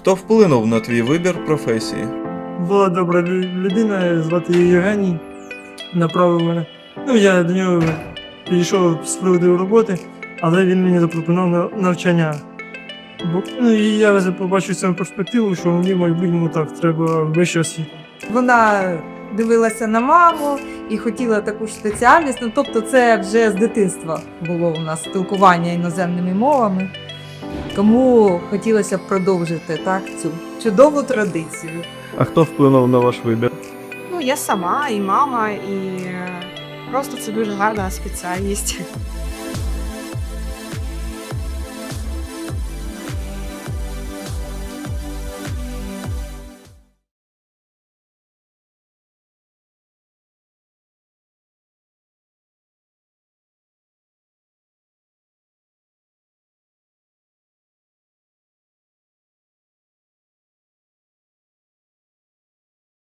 Хто вплинув на твій вибір професії? Була добра людина, звати її Євгеній, направив мене. Ну, я до нього підійшов з приводу роботи, але він мені запропонував навчання. Бо, ну, і я вже побачив цю перспективу, що мені в майбутньому так треба вища освіта. Вона дивилася на маму і хотіла таку ж спеціальність. Ну, тобто, це вже з дитинства було у нас спілкування іноземними мовами. Тому хотілося б продовжити так, цю чудову традицію. А хто вплинув на ваш вибір? Ну, я сама, і мама, і просто це дуже гарна спеціальність.